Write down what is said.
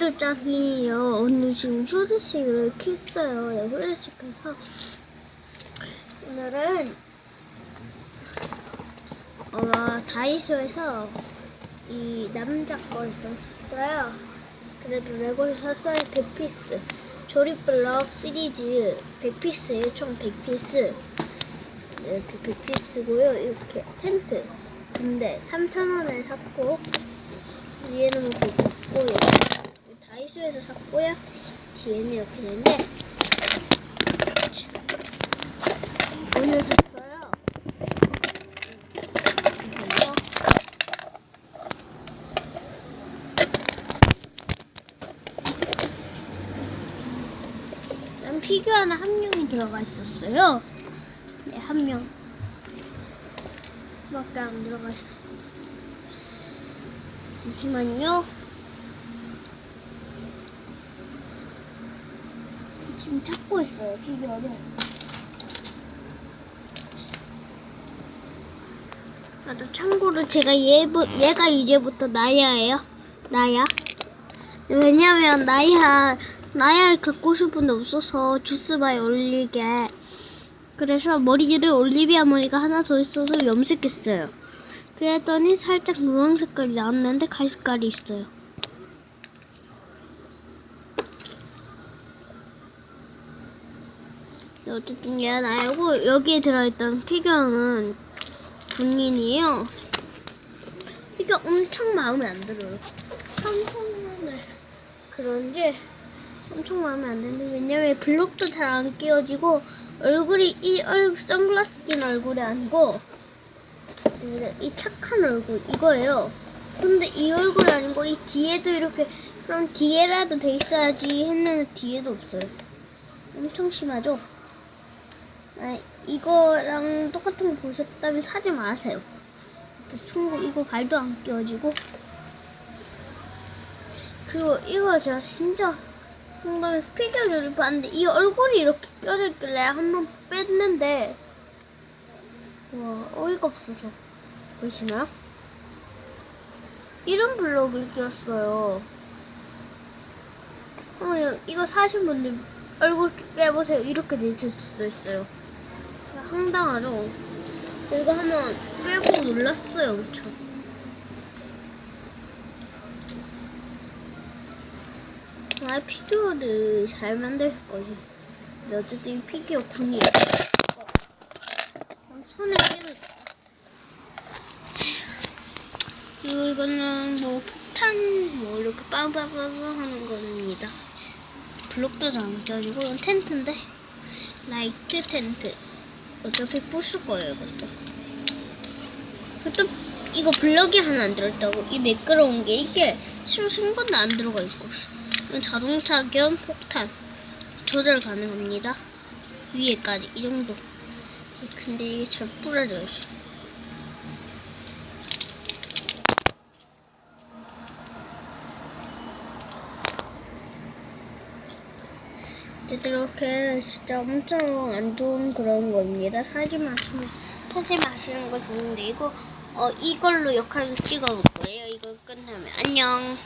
머리를 짜기요. 오늘 지금 휴대식을 켰어요. 네, 휴대식 켜서 오늘은 어, 다이소에서 이 남자 걸좀 샀어요. 그래도 레고를 샀어요. 100피스. 조립블럭 시리즈 100피스에 총 100피스. 이렇게 100피스고요. 이렇게 텐트. 군대 3,000원에 샀고 위에는 뭐 있고요. 다이소에서 샀고요. 뒤에는 이렇게 되는데 오늘 샀어요. 난 피규어 하나 한 명이 들어가 있었어요. 네, 한 명. 밖에 안 들어가 있었어. 잠시만요. 지금 찾고 있어요, 피규어를. 아, 또 참고로 제가 얘부, 얘가 이제부터 나야예요. 나야. 왜냐면 나야, 나야를 갖고 싶은데 없어서 주스바에 올리게. 그래서 머리를 올리비아 머리가 하나 더 있어서 염색했어요. 그랬더니 살짝 노란 색깔이 나왔는데 갈색깔이 있어요. 어쨌든 얘 나이고 여기에 들어있던 피규어는 군인이에요. 피규어 엄청 마음에 안 들어요. 삼성만을 그런지 엄청 마음에 안 드는데 왜냐면 블록도 잘 안 끼워지고 얼굴이 이 얼, 선글라스 낀 얼굴이 아니고 이 착한 얼굴 이거예요. 근데 이 얼굴이 아니고 이 뒤에도 이렇게 그럼 뒤에라도 돼 있어야지 했는데 뒤에도 없어요. 엄청 심하죠? 아, 이거랑 똑같은 거 보셨다면 사지 마세요. 충분 이거 발도 안 끼워지고 그리고 이거 제가 진짜 한방에서 피규어 조립하는데 이 얼굴이 이렇게 껴져 있길래 한번 뺐는데 와 어이가 없어서 보이시나요? 이런 블록을 끼웠어요. 어, 이거 사신 분들 얼굴 빼보세요. 이렇게 돼 있을 수도 있어요. 황당하죠? 저 이거 한번 빼고 놀랐어요, 엄청. 아, 피규어를 잘 만들 거지. 근데 어쨌든 이 피규어 군이에요. 어, 손에 찍을 그리고 이거는 뭐 폭탄 뭐 이렇게 빵빵빵빵 하는 겁니다. 블록도 이건 텐트인데 라이트 텐트. 어차피 부술 거예요, 이것도. 또 이거 블럭이 하나 안 들어있다고 이 매끄러운 게 이게 실로 생각도 안 들어가 있고 자동차 겸 폭탄 조절 가능합니다. 위에까지 이 정도. 근데 이게 잘 부러져 있어. 어쨌든 이렇게 진짜 엄청 안 좋은 그런 겁니다. 사지 마시면 사지 마시는 거 좋은데 이거 어 이걸로 역할을 찍어볼 거예요. 이거 끝나면 안녕.